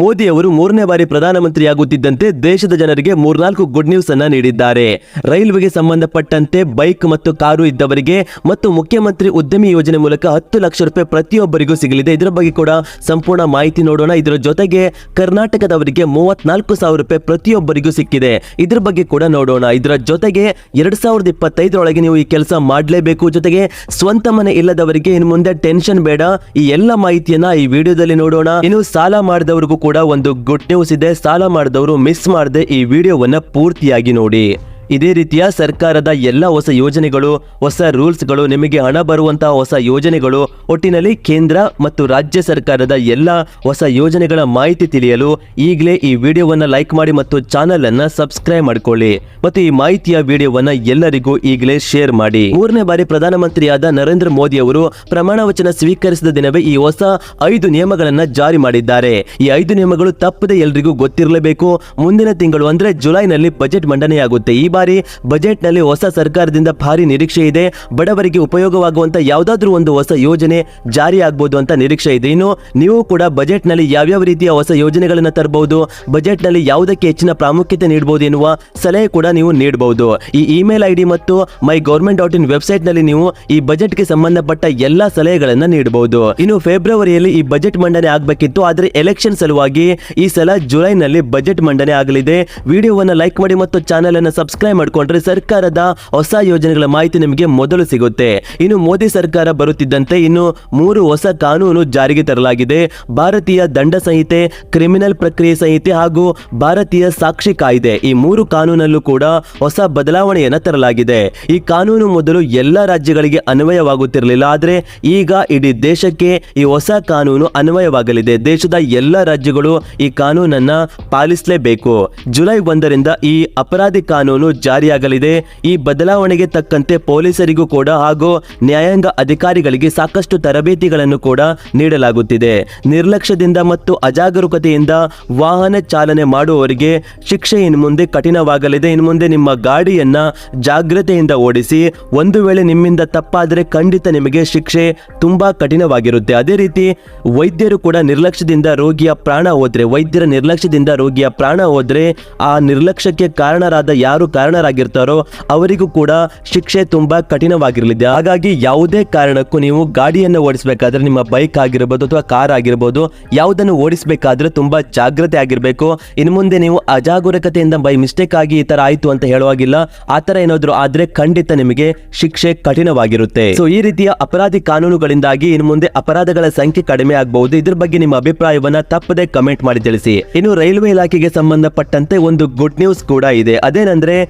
ಮೋದಿ ಅವರು ಮೂರನೇ ಬಾರಿ ಪ್ರಧಾನಮಂತ್ರಿಯಾಗುತ್ತಿದ್ದಂತೆ ದೇಶದ ಜನರಿಗೆ ಮೂರ್ನಾಲ್ಕು ಗುಡ್ ನ್ಯೂಸ್ ಅನ್ನ ನೀಡಿದ್ದಾರೆ. ರೈಲ್ವೆಗೆ ಸಂಬಂಧಪಟ್ಟಂತೆ ಬೈಕ್ ಮತ್ತು ಕಾರು ಇದ್ದವರಿಗೆ ಮತ್ತು ಮುಖ್ಯಮಂತ್ರಿ ಉದ್ಯಮಿ ಯೋಜನೆ ಮೂಲಕ ಹತ್ತು ಲಕ್ಷ ರೂಪಾಯಿ ಪ್ರತಿಯೊಬ್ಬರಿಗೂ ಸಿಗಲಿದೆ. ಇದರ ಬಗ್ಗೆ ಕೂಡ ಸಂಪೂರ್ಣ ಮಾಹಿತಿ ನೋಡೋಣ. ಇದರ ಜೊತೆಗೆ ಕರ್ನಾಟಕದವರಿಗೆ ಮೂವತ್ನಾಲ್ಕು ಸಾವಿರ ರೂಪಾಯಿ ಪ್ರತಿಯೊಬ್ಬರಿಗೂ ಸಿಕ್ಕಿದೆ. ಇದರ ಬಗ್ಗೆ ಕೂಡ ನೋಡೋಣ. ಇದರ ಜೊತೆಗೆ ಎರಡ್ ಸಾವಿರದ ಇಪ್ಪತ್ತೈದರೊಳಗೆ ನೀವು ಈ ಕೆಲಸ ಮಾಡಲೇಬೇಕು. ಜೊತೆಗೆ ಸ್ವಂತ ಮನೆ ಇಲ್ಲದವರಿಗೆ ಇನ್ನು ಮುಂದೆ ಟೆನ್ಷನ್ ಬೇಡ. ಈ ಎಲ್ಲ ಮಾಹಿತಿಯನ್ನ ಈ ವಿಡಿಯೋದಲ್ಲಿ ನೋಡೋಣ. ಇನ್ನು ಸಾಲ ಮಾಡಿದವರಿಗೂ ಕೂಡ ಒಂದು ಗುಡ್ ನ್ಯೂಸ್ ಇದೆ ಸಾಲ ಮಾಡಿದವರು ಮಿಸ್ ಮಾಡದೆ ಈ ವಿಡಿಯೋವನ್ನ ಪೂರ್ತಿಯಾಗಿ ನೋಡಿ. ಇದೇ ರೀತಿಯ ಸರ್ಕಾರದ ಎಲ್ಲ ಹೊಸ ಯೋಜನೆಗಳು, ಹೊಸ ರೂಲ್ಸ್ಗಳು ನಿಮಗೆ ಹಣ ಬರುವಂತಹ ಹೊಸ ಯೋಜನೆಗಳು. ಒಟ್ಟಿನಲ್ಲಿ ಕೇಂದ್ರ ಮತ್ತು ರಾಜ್ಯ ಸರ್ಕಾರದ ಎಲ್ಲ ಹೊಸ ಯೋಜನೆಗಳ ಮಾಹಿತಿ ತಿಳಿಯಲು ಈಗಲೇ ಈ ವಿಡಿಯೋವನ್ನು ಲೈಕ್ ಮಾಡಿ ಮತ್ತು ಚಾನಲ್ ಅನ್ನ ಸಬ್ಸ್ಕ್ರೈಬ್ ಮಾಡ್ಕೊಳ್ಳಿ. ಮತ್ತು ಈ ಮಾಹಿತಿಯ ವಿಡಿಯೋವನ್ನ ಎಲ್ಲರಿಗೂ ಈಗಲೇ ಶೇರ್ ಮಾಡಿ. ಮೂರನೇ ಬಾರಿ ಪ್ರಧಾನಮಂತ್ರಿಯಾದ ನರೇಂದ್ರ ಮೋದಿ ಅವರು ಪ್ರಮಾಣ ವಚನ ಸ್ವೀಕರಿಸಿದ ದಿನವೇ ಈ ಹೊಸ ಐದು ನಿಯಮಗಳನ್ನು ಜಾರಿ ಮಾಡಿದ್ದಾರೆ. ಈ ಐದು ನಿಯಮಗಳು ತಪ್ಪದೆ ಎಲ್ರಿಗೂ ಗೊತ್ತಿರಲೇಬೇಕು. ಮುಂದಿನ ತಿಂಗಳು ಅಂದ್ರೆ ಜುಲೈನಲ್ಲಿ ಬಜೆಟ್ ಮಂಡನೆಯಾಗುತ್ತೆ. ಈ ಬಾರಿ ಬಜೆಟ್ನಲ್ಲಿ ಹೊಸ ಸರ್ಕಾರದಿಂದ ಭಾರಿ ನಿರೀಕ್ಷೆ ಇದೆ. ಬಡವರಿಗೆ ಉಪಯೋಗವಾಗುವಂತ ಯಾವುದಾದ್ರೂ ಒಂದು ಹೊಸ ಯೋಜನೆ ಜಾರಿ ಅಂತ ನಿರೀಕ್ಷೆ ಇದೆ. ಇನ್ನು ನೀವು ಕೂಡ ಬಜೆಟ್ನಲ್ಲಿ ಯಾವ್ಯಾವ ರೀತಿಯ ಹೊಸ ಯೋಜನೆಗಳನ್ನ ತರಬಹುದು ಬಜೆಟ್ನಲ್ಲಿ ಯಾವುದಕ್ಕೆ ಹೆಚ್ಚಿನ ಪ್ರಾಮುಖ್ಯತೆ ನೀಡಬಹುದು ಎನ್ನುವ ಸಲಹೆ ಕೂಡ ನೀವು ನೀಡಬಹುದು ಈ ಇಮೇಲ್ ಐಡಿ ಮತ್ತು ಮೈ ಗೌರ್ಮೆಂಟ್ ಡಾಟ್ ಇನ್ ವೆಬ್ಸೈಟ್ನಲ್ಲಿ ನೀವು ಈ ಬಜೆಟ್ಗೆ ಸಂಬಂಧಪಟ್ಟ ಎಲ್ಲಾ ಸಲಹೆಗಳನ್ನು ನೀಡಬಹುದು ಇನ್ನು ಫೆಬ್ರವರಿಯಲ್ಲಿ ಈ ಬಜೆಟ್ ಮಂಡನೆ ಆಗಬೇಕಿತ್ತು. ಆದರೆ ಎಲೆಕ್ಷನ್ ಸಲುವಾಗಿ ಈ ಸಲ ಜುಲೈನಲ್ಲಿ ಬಜೆಟ್ ಮಂಡನೆ ಆಗಲಿದೆ. ವಿಡಿಯೋವನ್ನು ಲೈಕ್ ಮಾಡಿ ಮತ್ತು ಚಾನೆಲ್ ಅನ್ನು ಸಬ್ಸ್ಕ್ರೈಬ್ ಮಾಡಿಕೊಂಡ್ರೆ ಸರ್ಕಾರದ ಹೊಸ ಯೋಜನೆಗಳ ಮಾಹಿತಿ ನಿಮಗೆ ಮೊದಲು ಸಿಗುತ್ತೆ. ಇನ್ನು ಮೋದಿ ಸರ್ಕಾರ ಬರುತ್ತಿದ್ದಂತೆ ಇನ್ನು ಮೂರು ಹೊಸ ಕಾನೂನು ಜಾರಿಗೆ ತರಲಾಗಿದೆ. ಭಾರತೀಯ ದಂಡ ಸಂಹಿತೆ, ಕ್ರಿಮಿನಲ್ ಪ್ರಕ್ರಿಯೆ ಸಂಹಿತೆ ಹಾಗೂ ಭಾರತೀಯ ಸಾಕ್ಷಿ ಕಾಯ್ದೆ ಈ ಮೂರು ಕಾನೂನಲ್ಲೂ ಕೂಡ ಹೊಸ ಬದಲಾವಣೆಯನ್ನು ತರಲಾಗಿದೆ. ಈ ಕಾನೂನು ಮೊದಲು ಎಲ್ಲ ರಾಜ್ಯಗಳಿಗೆ ಅನ್ವಯವಾಗುತ್ತಿರಲಿಲ್ಲ. ಆದರೆ ಈಗ ಇಡೀ ದೇಶಕ್ಕೆ ಈ ಹೊಸ ಕಾನೂನು ಅನ್ವಯವಾಗಲಿದೆ. ದೇಶದ ಎಲ್ಲ ರಾಜ್ಯಗಳು ಈ ಕಾನೂನನ್ನ ಪಾಲಿಸಲೇಬೇಕು. ಜುಲೈ ಒಂದರಿಂದ ಈ ಅಪರಾಧಿ ಕಾನೂನು ಜಾರಿಯಾಗಲಿದೆ. ಈ ಬದಲಾವಣೆಗೆ ತಕ್ಕಂತೆ ಪೊಲೀಸರಿಗೂ ಕೂಡ ಹಾಗೂ ನ್ಯಾಯಾಂಗ ಅಧಿಕಾರಿಗಳಿಗೆ ಸಾಕಷ್ಟು ತರಬೇತಿಗಳನ್ನು ಕೂಡ ನೀಡಲಾಗುತ್ತಿದೆ. ನಿರ್ಲಕ್ಷ್ಯದಿಂದ ಮತ್ತು ಅಜಾಗರೂಕತೆಯಿಂದ ವಾಹನ ಚಾಲನೆ ಮಾಡುವವರಿಗೆ ಶಿಕ್ಷೆ ಇನ್ನು ಮುಂದೆ ಕಠಿಣವಾಗಲಿದೆ. ಇನ್ನು ಮುಂದೆ ನಿಮ್ಮ ಗಾಡಿಯನ್ನ ಜಾಗ್ರತೆಯಿಂದ ಓಡಿಸಿ, ಒಂದು ವೇಳೆ ನಿಮ್ಮಿಂದ ತಪ್ಪಾದರೆ ಖಂಡಿತ ನಿಮಗೆ ಶಿಕ್ಷೆ ತುಂಬಾ ಕಠಿಣವಾಗಿರುತ್ತೆ. ಅದೇ ರೀತಿ ವೈದ್ಯರು ಕೂಡ ನಿರ್ಲಕ್ಷ್ಯದಿಂದ ರೋಗಿಯ ಪ್ರಾಣ ಹೋದ್ರೆ, ವೈದ್ಯರ ನಿರ್ಲಕ್ಷ್ಯದಿಂದ ರೋಗಿಯ ಪ್ರಾಣ ಹೋದ್ರೆ ಆ ನಿರ್ಲಕ್ಷ್ಯಕ್ಕೆ ಕಾರಣರಾದ ಯಾರು ಕಾರಣರಾಗಿರ್ತಾರೋ ಅವರಿಗೂ ಕೂಡ ಶಿಕ್ಷೆ ತುಂಬಾ ಕಠಿಣವಾಗಿರಲಿದೆ. ಹಾಗಾಗಿ ಯಾವುದೇ ಕಾರಣಕ್ಕೂ ನೀವು ಗಾಡಿಯನ್ನು ಓಡಿಸಬೇಕಾದ್ರೆ ನಿಮ್ಮ ಬೈಕ್ ಆಗಿರ್ಬೋದು ಅಥವಾ ಕಾರ್ ಆಗಿರ್ಬೋದು ಯಾವುದನ್ನು ಓಡಿಸಬೇಕಾದ್ರೆ ತುಂಬಾ ಜಾಗ್ರತೆ ಆಗಿರಬೇಕು. ಇನ್ನು ಮುಂದೆ ನೀವು ಅಜಾಗರೂಕತೆಯಿಂದ ಬೈ ಮಿಸ್ಟೇಕ್ ಆಗಿ ಈ ತರ ಆಯ್ತು ಅಂತ ಹೇಳುವಾಗಿಲ್ಲ. ಆ ತರ ಏನಾದ್ರು ಆದ್ರೆ ಖಂಡಿತ ನಿಮಗೆ ಶಿಕ್ಷೆ ಕಠಿಣವಾಗಿರುತ್ತೆ. ಸೊ ಈ ರೀತಿಯ ಅಪರಾಧಿ ಕಾನೂನುಗಳಿಂದಾಗಿ ಇನ್ನು ಮುಂದೆ ಅಪರಾಧಗಳ ಸಂಖ್ಯೆ ಕಡಿಮೆ ಆಗಬಹುದು. ಇದ್ರ ಬಗ್ಗೆ ನಿಮ್ಮ ಅಭಿಪ್ರಾಯವನ್ನ ತಪ್ಪದೆ ಕಮೆಂಟ್ ಮಾಡಿ ತಿಳಿಸಿ. ಇನ್ನು ರೈಲ್ವೆ ಇಲಾಖೆಗೆ ಸಂಬಂಧಪಟ್ಟಂತೆ ಒಂದು ಗುಡ್ ನ್ಯೂಸ್ ಕೂಡ ಇದೆ. ಅದೇನಂದ್ರೆ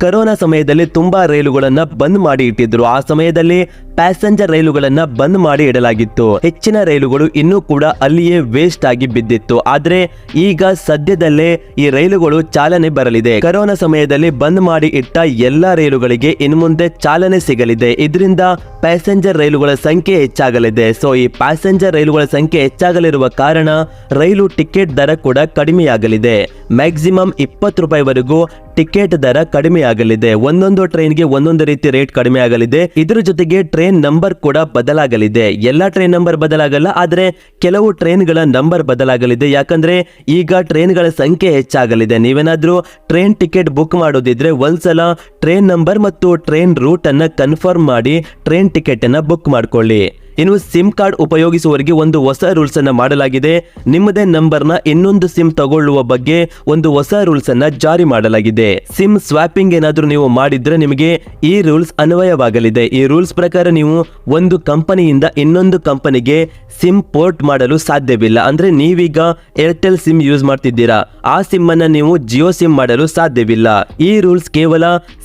ಕರೋನಾ ಸಮಯದಲ್ಲಿ ತುಂಬಾ ರೈಲುಗಳನ್ನ ಬಂದ್ ಮಾಡಿ ಇಟ್ಟಿದ್ರು. ಆ ಸಮಯದಲ್ಲಿ ಪ್ಯಾಸೆಂಜರ್ ರೈಲುಗಳನ್ನ ಬಂದ್ ಮಾಡಿ ಇಡಲಾಗಿತ್ತು. ಹೆಚ್ಚಿನ ರೈಲುಗಳು ಇನ್ನೂ ಕೂಡ ಅಲ್ಲಿಯೇ ವೇಸ್ಟ್ ಆಗಿ ಬಿದ್ದಿತ್ತು. ಆದ್ರೆ ಈಗ ಸದ್ಯದಲ್ಲೇ ಈ ರೈಲುಗಳು ಚಾಲನೆ ಬರಲಿದೆ. ಕರೋನಾ ಸಮಯದಲ್ಲಿ ಬಂದ್ ಮಾಡಿ ಇಟ್ಟ ಎಲ್ಲಾ ರೈಲುಗಳಿಗೆ ಇನ್ನು ಮುಂದೆ ಚಾಲನೆ ಸಿಗಲಿದೆ. ಇದರಿಂದ ಪ್ಯಾಸೆಂಜರ್ ರೈಲುಗಳ ಸಂಖ್ಯೆ ಹೆಚ್ಚಾಗಲಿದೆ. ಸೊ ಈ ಪ್ಯಾಸೆಂಜರ್ ರೈಲುಗಳ ಸಂಖ್ಯೆ ಹೆಚ್ಚಾಗಲಿರುವ ಕಾರಣ ರೈಲು ಟಿಕೆಟ್ ದರ ಕೂಡ ಕಡಿಮೆಯಾಗಲಿದೆ. ಮ್ಯಾಕ್ಸಿಮಮ್ ಇಪ್ಪತ್ತು ರೂಪಾಯಿವರೆಗೂ ಟಿಕೆಟ್ ದರ ಕಡಿಮೆಯಾಗಲಿದೆ. ಒಂದೊಂದು ಟ್ರೈನ್ಗೆ ಒಂದೊಂದು ರೀತಿ ರೇಟ್ ಕಡಿಮೆ ಆಗಲಿದೆ ಇದರ ಜೊತೆಗೆ ಟ್ರೈನ್ ನಂಬರ್ ಕೂಡ ಬದಲಾಗಲಿದೆ. ಎಲ್ಲಾ ಟ್ರೈನ್ ನಂಬರ್ ಬದಲಾಗಲ್ಲ, ಆದರೆ ಕೆಲವು ಟ್ರೈನ್ಗಳ ನಂಬರ್ ಬದಲಾಗಲಿದೆ. ಯಾಕಂದ್ರೆ ಈಗ ಟ್ರೈನ್ಗಳ ಸಂಖ್ಯೆ ಹೆಚ್ಚಾಗಲಿದೆ. ನೀವೇನಾದ್ರೂ ಟ್ರೈನ್ ಟಿಕೆಟ್ ಬುಕ್ ಮಾಡೋದಿದ್ರೆ ಒಂದ್ಸಲ ಟ್ರೈನ್ ನಂಬರ್ ಮತ್ತು ಟ್ರೈನ್ ರೂಟ್ ಅನ್ನ ಕನ್ಫರ್ಮ್ ಮಾಡಿ ಟ್ರೈನ್ ಟಿಕೆಟ್ ಅನ್ನ ಬುಕ್ ಮಾಡ್ಕೊಳ್ಳಿ. ಇನ್ನು ಸಿಮ್ ಕಾರ್ಡ್ ಉಪಯೋಗಿಸುವವರಿಗೆ ಒಂದು ಹೊಸ ರೂಲ್ಸ್ ಅನ್ನ ಮಾಡಲಾಗಿದೆ. ನಿಮ್ಮದೇ ನಂಬರ್ನ ಇನ್ನೊಂದು ಸಿಮ್ ತಗೊಳ್ಳುವ ಬಗ್ಗೆ ಒಂದು ಹೊಸ ರೂಲ್ಸ್ ಅನ್ನ ಜಾರಿ ಮಾಡಲಾಗಿದೆ. ಸಿಮ್ ಸ್ವಾಪಿಂಗ್ ಏನಾದರೂ ನೀವು ಮಾಡಿದ್ರೆ ನಿಮಗೆ ಈ ರೂಲ್ಸ್ ಅನ್ವಯವಾಗಲಿದೆ. ಈ ರೂಲ್ಸ್ ಪ್ರಕಾರ ನೀವು ಒಂದು ಕಂಪನಿಯಿಂದ ಇನ್ನೊಂದು ಕಂಪನಿಗೆ ಸಿಮ್ ಪೋರ್ಟ್ ಮಾಡಲು ಸಾಧ್ಯವಿಲ್ಲ. ಅಂದ್ರೆ ನೀವೀಗ ಏರ್ಟೆಲ್ ಸಿಮ್ ಯೂಸ್ ಮಾಡ್ತಿದ್ದೀರಾ. ಆ ಸಿಮ್ ಅನ್ನ ನೀವು ಜಿಯೋ ಸಿಮ್ ಮಾಡಲು ಸಾಧ್ಯವಿಲ್ಲ. ಈ ರೂಲ್ಸ್ ಕೇವಲ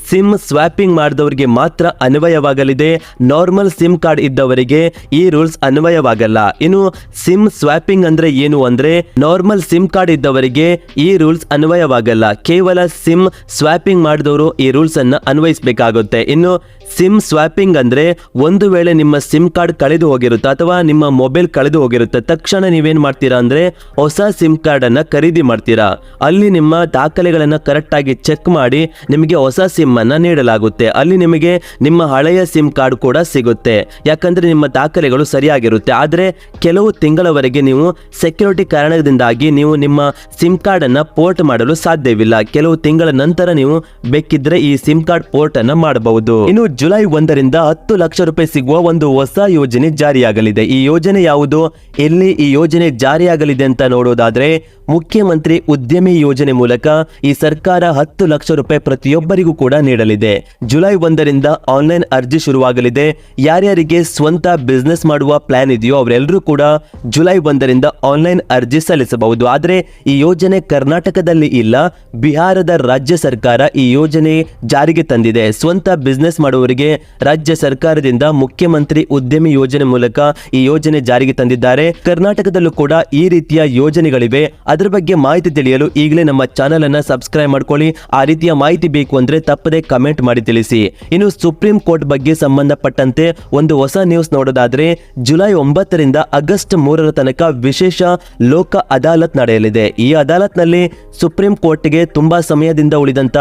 ಸಿಮ್ ಸ್ವಾಪಿಂಗ್ ಮಾಡಿದವರಿಗೆ ಮಾತ್ರ ಅನ್ವಯವಾಗಲಿದೆ. ನಾರ್ಮಲ್ ಸಿಮ್ ಕಾರ್ಡ್ ಇದ್ದವರಿಗೆ ಈ ರೂಲ್ಸ್ ಅನ್ವಯವಾಗಲ್ಲ. ಇನ್ನು ಸಿಮ್ ಸ್ವಾಪಿಂಗ್ ಅಂದ್ರೆ ಏನು ಅಂದ್ರೆ ನಾರ್ಮಲ್ ಸಿಮ್ ಕಾರ್ಡ್ ಇದ್ದವರಿಗೆ ಈ ರೂಲ್ಸ್ ಅನ್ವಯವಾಗಲ್ಲ. ಕೇವಲ ಸಿಮ್ ಸ್ವಾಪಿಂಗ್ ಮಾಡಿದವರು ಈ ರೂಲ್ಸ್ ಅನ್ನ ಅನ್ವಯಿಸಬೇಕಾಗುತ್ತೆ. ಇನ್ನು ಸಿಮ್ ಸ್ವಾಪಿಂಗ್ ಅಂದ್ರೆ ಒಂದು ವೇಳೆ ನಿಮ್ಮ ಸಿಮ್ ಕಾರ್ಡ್ ಕಳೆದು ಹೋಗಿರುತ್ತೆ ಅಥವಾ ನಿಮ್ಮ ಮೊಬೈಲ್ ಕಳೆದು ಹೋಗಿರುತ್ತೆ, ತಕ್ಷಣ ನೀವೇನ್ ಮಾಡ್ತೀರಾ ಅಂದ್ರೆ ಹೊಸ ಸಿಮ್ ಕಾರ್ಡ್ ಅನ್ನ ಖರೀದಿ ಮಾಡ್ತೀರಾ. ಅಲ್ಲಿ ನಿಮ್ಮ ದಾಖಲೆಗಳನ್ನ ಕರೆಕ್ಟ್ ಆಗಿ ಚೆಕ್ ಮಾಡಿ ನಿಮಗೆ ಹೊಸ ಸಿಮ್ ಸಿಮ್ ಅನ್ನ ನೀಡಲಾಗುತ್ತೆ. ಅಲ್ಲಿ ನಿಮಗೆ ನಿಮ್ಮ ಹಳೆಯ ಸಿಮ್ ಕಾರ್ಡ್ ಕೂಡ ಸಿಗುತ್ತೆ. ಯಾಕಂದ್ರೆ ನಿಮ್ಮ ದಾಖಲೆಗಳು ಸರಿಯಾಗಿರುತ್ತೆ. ಆದರೆ ಕೆಲವು ತಿಂಗಳವರೆಗೆ ನೀವು ಸೆಕ್ಯೂರಿಟಿ ಕಾರಣದಿಂದಾಗಿ ನೀವು ನಿಮ್ಮ ಸಿಮ್ ಕಾರ್ಡ್ ಅನ್ನ ಪೋರ್ಟ್ ಮಾಡಲು ಸಾಧ್ಯವಿಲ್ಲ. ಕೆಲವು ತಿಂಗಳ ನಂತರ ನೀವು ಬೇಕಿದ್ರೆ ಈ ಸಿಮ್ ಕಾರ್ಡ್ ಪೋರ್ಟ್ ಅನ್ನ ಮಾಡಬಹುದು. ಇನ್ನು ಜುಲೈ ಒಂದರಿಂದ ಹತ್ತು ಲಕ್ಷ ರೂಪಾಯಿ ಸಿಗುವ ಒಂದು ಹೊಸ ಯೋಜನೆ ಜಾರಿಯಾಗಲಿದೆ. ಈ ಯೋಜನೆ ಯಾವುದು? ಎಲ್ಲಿ ಈ ಯೋಜನೆ ಜಾರಿಯಾಗಲಿದೆ ಅಂತ ನೋಡೋದಾದ್ರೆ ಮುಖ್ಯಮಂತ್ರಿ ಉದ್ಯಮಿ ಯೋಜನೆ ಮೂಲಕ ಈ ಸರ್ಕಾರ ಹತ್ತು ಲಕ್ಷ ರೂಪಾಯಿ ಪ್ರತಿಯೊಬ್ಬರಿಗೂ ಕೂಡ ನೀಡಲಿದೆ. ಜುಲೈ ಒಂದರಿಂದ ಆನ್ಲೈನ್ ಅರ್ಜಿ ಶುರುವಾಗಲಿದೆ. ಯಾರ್ಯಾರಿಗೆ ಸ್ವಂತ ಬಿಸ್ನೆಸ್ ಮಾಡುವ ಪ್ಲಾನ್ ಇದೆಯೋ ಅವರೆಲ್ಲರೂ ಕೂಡ ಜುಲೈ ಒಂದರಿಂದ ಆನ್ಲೈನ್ ಅರ್ಜಿ ಸಲ್ಲಿಸಬಹುದು. ಆದರೆ ಈ ಯೋಜನೆ ಕರ್ನಾಟಕದಲ್ಲಿ ಇಲ್ಲ. ಬಿಹಾರದ ರಾಜ್ಯ ಸರ್ಕಾರ ಈ ಯೋಜನೆ ಜಾರಿಗೆ ತಂದಿದೆ. ಸ್ವಂತ ಬಿಸ್ನೆಸ್ ಮಾಡುವವರಿಗೆ ರಾಜ್ಯ ಸರ್ಕಾರದಿಂದ ಮುಖ್ಯಮಂತ್ರಿ ಉದ್ಯಮಿ ಯೋಜನೆ ಮೂಲಕ ಈ ಯೋಜನೆ ಜಾರಿಗೆ ತಂದಿದ್ದಾರೆ. ಕರ್ನಾಟಕದಲ್ಲೂ ಕೂಡ ಈ ರೀತಿಯ ಯೋಜನೆಗಳಿವೆ. ಅದರ ಬಗ್ಗೆ ಮಾಹಿತಿ ತಿಳಿಯಲು ಈಗಲೇ ನಮ್ಮ ಚಾನೆಲ್ ಅನ್ನ ಸಬ್ಸ್ಕ್ರೈಬ್ ಮಾಡ್ಕೊಳ್ಳಿ. ಆ ರೀತಿಯ ಮಾಹಿತಿ ಬೇಕು ಅಂದ್ರೆ ತಪ್ಪದೆ ಕಮೆಂಟ್ ಮಾಡಿ ತಿಳಿಸಿ. ಇನ್ನು ಸುಪ್ರೀಂ ಕೋರ್ಟ್ ಬಗ್ಗೆ ಸಂಬಂಧಪಟ್ಟಂತೆ ಒಂದು ಹೊಸ ನ್ಯೂಸ್ ನೋಡೋದಾದ್ರೆ ಜುಲೈ ಒಂಬತ್ತರಿಂದ ಆಗಸ್ಟ್ ಮೂರರ ತನಕ ವಿಶೇಷ ಲೋಕ ಅದಾಲತ್ ನಡೆಯಲಿದೆ. ಈ ಅದಾಲತ್ನಲ್ಲಿ ಸುಪ್ರೀಂ ಕೋರ್ಟ್ಗೆ ತುಂಬಾ ಸಮಯದಿಂದ ಉಳಿದಂತ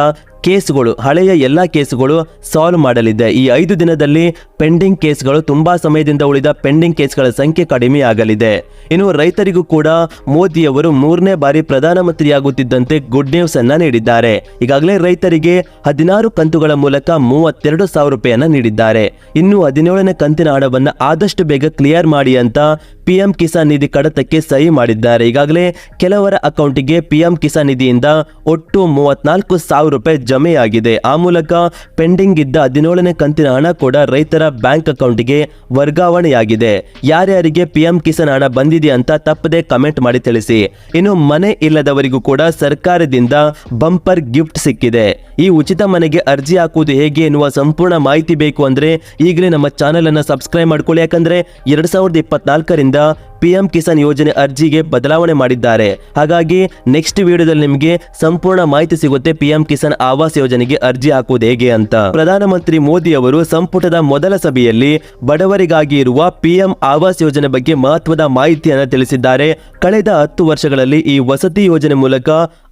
ಕೇಸ್ಗಳು, ಹಳೆಯ ಎಲ್ಲ ಕೇಸ್ಗಳು ಸಾಲ್ವ್ ಮಾಡಲಿದೆ. ಈ ಐದು ದಿನದಲ್ಲಿ ಪೆಂಡಿಂಗ್ ಕೇಸ್ಗಳು ತುಂಬಾ ಸಮಯದಿಂದ ಉಳಿದ ಪೆಂಡಿಂಗ್ ಕೇಸ್ಗಳ ಸಂಖ್ಯೆ ಕಡಿಮೆ ಆಗಲಿದೆ. ಇನ್ನು ರೈತರಿಗೂ ಕೂಡ ಮೋದಿಯವರು ಮೂರನೇ ಬಾರಿ ಪ್ರಧಾನಮಂತ್ರಿಯಾಗುತ್ತಿದ್ದಂತೆ ಗುಡ್ ನ್ಯೂಸ್ ಅನ್ನ ನೀಡಿದ್ದಾರೆ. ಈಗಾಗಲೇ ರೈತರಿಗೆ ಹದಿನಾರು ಕಂತುಗಳ ಮೂಲಕ ಮೂವತ್ತೆರಡು ಸಾವಿರ ರೂಪಾಯಿಯನ್ನ ನೀಡಿದ್ದಾರೆ. ಇನ್ನು ಹದಿನೇಳನೇ ಕಂತಿನ ಹಣವನ್ನು ಆದಷ್ಟು ಬೇಗ ಕ್ಲಿಯರ್ ಮಾಡಿ ಅಂತ ಪಿಎಂ ಕಿಸಾನ್ ನಿಧಿ ಕಡತಕ್ಕೆ ಸಹಿ ಮಾಡಿದ್ದಾರೆ. ಈಗಾಗಲೇ ಕೆಲವರ ಅಕೌಂಟಿಗೆ ಪಿಎಂ ಕಿಸಾನ್ ನಿಧಿಯಿಂದ ಒಟ್ಟು ಮೂವತ್ನಾಲ್ಕು ಸಾವಿರ ರೂಪಾಯಿ ಜಮೆಯಾಗಿದೆ. ಆ ಮೂಲಕ ಪೆಂಡಿಂಗ್ ಇದ್ದ ಹದಿನೇಳನೇ ಕಂತಿನ ಹಣ ಕೂಡ ರೈತರ ಬ್ಯಾಂಕ್ ಅಕೌಂಟ್ಗೆ ವರ್ಗಾವಣೆಯಾಗಿದೆ. ಯಾರ್ಯಾರಿಗೆ ಪಿಎಂ ಕಿಸಾನ್ ಹಣ ಬಂದಿದೆ ಅಂತ ತಪ್ಪದೆ ಕಮೆಂಟ್ ಮಾಡಿ ತಿಳಿಸಿ. ಇನ್ನು ಮನೆ ಇಲ್ಲದವರಿಗೂ ಕೂಡ ಸರ್ಕಾರದಿಂದ ಬಂಪರ್ ಗಿಫ್ಟ್ ಸಿಕ್ಕಿದೆ. ಈ ಉಚಿತ ಮನೆಗೆ ಅರ್ಜಿ ಹಾಕುವುದು ಹೇಗೆ ಎನ್ನುವ ಸಂಪೂರ್ಣ ಮಾಹಿತಿ ಬೇಕು ಅಂದ್ರೆ ಈಗಲೇ ನಮ್ಮ ಚಾನೆಲ್ ಅನ್ನು ಸಬ್ಸ್ಕ್ರೈಬ್ ಮಾಡ್ಕೊಳ್ಳಿ. ಯಾಕಂದ್ರೆ ಎರಡ್ ಸಾವಿರದ ಇಪ್ಪತ್ನಾಲ್ಕರಿಂದ ಪಿಎಂ ಕಿಸಾನ್ ಯೋಜನೆ ಅರ್ಜಿಗೆ ಬದಲಾವಣೆ ಮಾಡಿದ್ದಾರೆ. ಹಾಗಾಗಿ ನೆಕ್ಸ್ಟ್ ವಿಡಿಯೋದಲ್ಲಿ ನಿಮಗೆ ಸಂಪೂರ್ಣ ಮಾಹಿತಿ ಸಿಗುತ್ತೆ ಪಿಎಂ ಕಿಸಾನ್ ಆವಾಸ್ ಯೋಜನೆಗೆ ಅರ್ಜಿ ಹಾಕುವುದು ಹೇಗೆ ಅಂತ. ಪ್ರಧಾನಮಂತ್ರಿ ಮೋದಿ ಅವರು ಸಂಪುಟದ ಮೊದಲ ಸಭೆಯಲ್ಲಿ ಬಡವರಿಗಾಗಿ ಇರುವ ಪಿಎಂ ಆವಾಸ್ ಯೋಜನೆ ಬಗ್ಗೆ ಮಹತ್ವದ ಮಾಹಿತಿಯನ್ನು ತಿಳಿಸಿದ್ದಾರೆ. ಕಳೆದ ಹತ್ತು ವರ್ಷಗಳಲ್ಲಿ ಈ ವಸತಿ ಯೋಜನೆ ಮೂಲಕ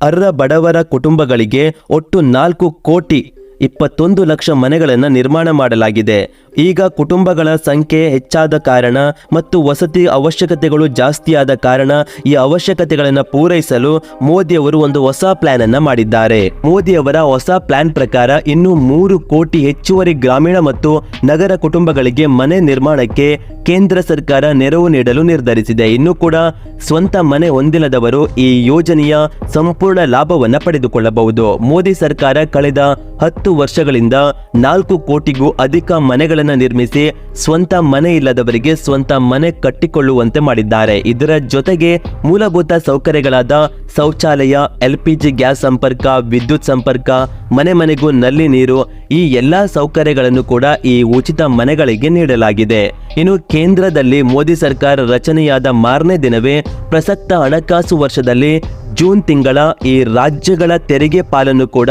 ಅರ್ಹ ಬಡವರ ಕುಟುಂಬಗಳಿಗೆ ಒಟ್ಟು ನಾಲ್ಕು ಕೋಟಿ ಇಪ್ಪತ್ತೊಂದು ಲಕ್ಷ ಮನೆಗಳನ್ನು ನಿರ್ಮಾಣ ಮಾಡಲಾಗಿದೆ. ಈಗ ಕುಟುಂಬಗಳ ಸಂಖ್ಯೆ ಹೆಚ್ಚಾದ ಕಾರಣ ಮತ್ತು ವಸತಿ ಅವಶ್ಯಕತೆಗಳು ಜಾಸ್ತಿಯಾದ ಕಾರಣ ಈ ಅವಶ್ಯಕತೆಗಳನ್ನು ಪೂರೈಸಲು ಮೋದಿಯವರು ಒಂದು ಹೊಸ ಪ್ಲಾನ್ ಅನ್ನ ಮಾಡಿದ್ದಾರೆ ಮೋದಿಯವರ ಹೊಸ ಪ್ಲಾನ್ ಪ್ರಕಾರ ಇನ್ನು ಮೂರು ಕೋಟಿ ಹೆಚ್ಚುವರಿ ಗ್ರಾಮೀಣ ಮತ್ತು ನಗರ ಕುಟುಂಬಗಳಿಗೆ ಮನೆ ನಿರ್ಮಾಣಕ್ಕೆ ಕೇಂದ್ರ ಸರ್ಕಾರ ನೆರವು ನೀಡಲು ನಿರ್ಧರಿಸಿದೆ. ಇನ್ನು ಕೂಡ ಸ್ವಂತ ಮನೆ ಹೊಂದಿಲ್ಲದವರು ಈ ಯೋಜನೆಯ ಸಂಪೂರ್ಣ ಲಾಭವನ್ನು ಪಡೆದುಕೊಳ್ಳಬಹುದು. ಮೋದಿ ಸರ್ಕಾರ ಕಳೆದ ಹತ್ತು ವರ್ಷಗಳಿಂದ ನಾಲ್ಕು ಕೋಟಿಗೂ ಅಧಿಕ ಮನೆಗಳನ್ನು ನಿರ್ಮಿಸಿ ಸ್ವಂತ ಮನೆ ಇಲ್ಲದವರಿಗೆ ಸ್ವಂತ ಮನೆ ಕಟ್ಟಿಕೊಳ್ಳುವಂತೆ ಮಾಡಿದ್ದಾರೆ. ಇದರ ಜೊತೆಗೆ ಮೂಲಭೂತ ಸೌಕರ್ಯಗಳಾದ ಶೌಚಾಲಯ ಎಲ್ ಗ್ಯಾಸ್ ಸಂಪರ್ಕ, ವಿದ್ಯುತ್ ಸಂಪರ್ಕ, ಮನೆ ಮನೆಗೂ ನಲ್ಲಿ ನೀರು ಈ ಎಲ್ಲಾ ಸೌಕರ್ಯಗಳನ್ನು ಕೂಡ ಈ ಉಚಿತ ಮನೆಗಳಿಗೆ ನೀಡಲಾಗಿದೆ. ಇನ್ನು ಕೇಂದ್ರದಲ್ಲಿ ಮೋದಿ ಸರ್ಕಾರ ರಚನೆಯಾದ ಮಾರನೇ ದಿನವೇ ಪ್ರಸಕ್ತ ಹಣಕಾಸು ವರ್ಷದಲ್ಲಿ ಜೂನ್ ತಿಂಗಳ ಈ ರಾಜ್ಯಗಳ ತೆರಿಗೆ ಪಾಲನ್ನು ಕೂಡ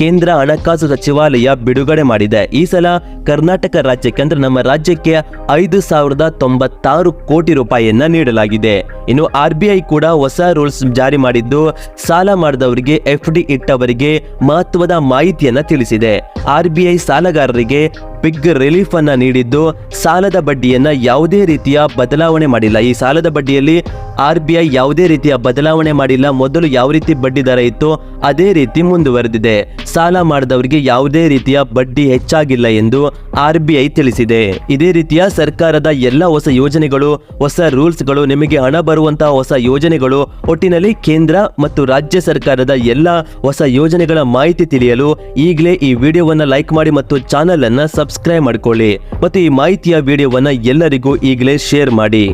ಕೇಂದ್ರ ಹಣಕಾಸು ಸಚಿವಾಲಯ ಬಿಡುಗಡೆ ಮಾಡಿದೆ. ಈ ಸಲ ಕರ್ನಾಟಕ ರಾಜ್ಯಕ್ಕೆ ಅಂದ್ರೆ ನಮ್ಮ ರಾಜ್ಯಕ್ಕೆ ಐದು ಸಾವಿರದ ತೊಂಬತ್ತಾರು ಕೋಟಿ ರೂಪಾಯಿಯನ್ನ ನೀಡಲಾಗಿದೆ. ಇನ್ನು ಆರ್ ಬಿ ಐ ಕೂಡ ಹೊಸ ರೂಲ್ಸ್ ಜಾರಿ ಮಾಡಿದ್ದು ಸಾಲ ಮಾಡಿದವರಿಗೆ ಎಫ್ ಡಿ ಇಟ್ಟವರಿಗೆ ಮಹತ್ವದ ಮಾಹಿತಿಯನ್ನ ತಿಳಿಸಿದೆ. ಆರ್ ಬಿ ಐ ಸಾಲಗಾರರಿಗೆ ಬಿಗ್ ರಿಲೀಫ್ ಅನ್ನ ನೀಡಿದ್ದು ಸಾಲದ ಬಡ್ಡಿಯನ್ನ ಯಾವುದೇ ರೀತಿಯ ಬದಲಾವಣೆ ಮಾಡಿಲ್ಲ. ಈ ಸಾಲದ ಬಡ್ಡಿಯಲ್ಲಿ ಆರ್ ಬಿ ಐ ಯಾವುದೇ ರೀತಿಯ ಬದಲಾವಣೆ ಮಾಡಿಲ್ಲ. ಮೊದಲು ಯಾವ ರೀತಿ ಬಡ್ಡಿ ದರ ಇತ್ತು, ಅದೇ ರೀತಿ ಮುಂದುವರೆದಿದೆ. ಸಾಲ ಮಾಡಿದವರಿಗೆ ಯಾವುದೇ ರೀತಿಯ ಬಡ್ಡಿ ಹೆಚ್ಚಾಗಿಲ್ಲ ಎಂದು ಆರ್ಬಿಐ ತಿಳಿಸಿದೆ. ಇದೇ ರೀತಿಯ ಸರ್ಕಾರದ ಎಲ್ಲ ಹೊಸ ಯೋಜನೆಗಳು, ಹೊಸ ರೂಲ್ಸ್ಗಳು ನಿಮಗೆ ಹಣ ಬರುವಂತಹ ಹೊಸ ಯೋಜನೆಗಳು ಒಟ್ಟಿನಲ್ಲಿ ಕೇಂದ್ರ ಮತ್ತು ರಾಜ್ಯ ಸರ್ಕಾರದ ಎಲ್ಲ ಹೊಸ ಯೋಜನೆಗಳ ಮಾಹಿತಿ ತಿಳಿಯಲು ಈಗಲೇ ಈ ವಿಡಿಯೋವನ್ನ ಲೈಕ್ ಮಾಡಿ ಮತ್ತು ಚಾನಲ್ ಅನ್ನ ಸಬ್ಸ್ಕ್ರೈಬ್ ಮಾಡಿಕೊಳ್ಳಿ. ಮತ್ತು ಈ ಮಾಹಿತಿಯ ವಿಡಿಯೋವನ್ನ ಎಲ್ಲರಿಗೂ ಈಗಲೇ ಶೇರ್ ಮಾಡಿ.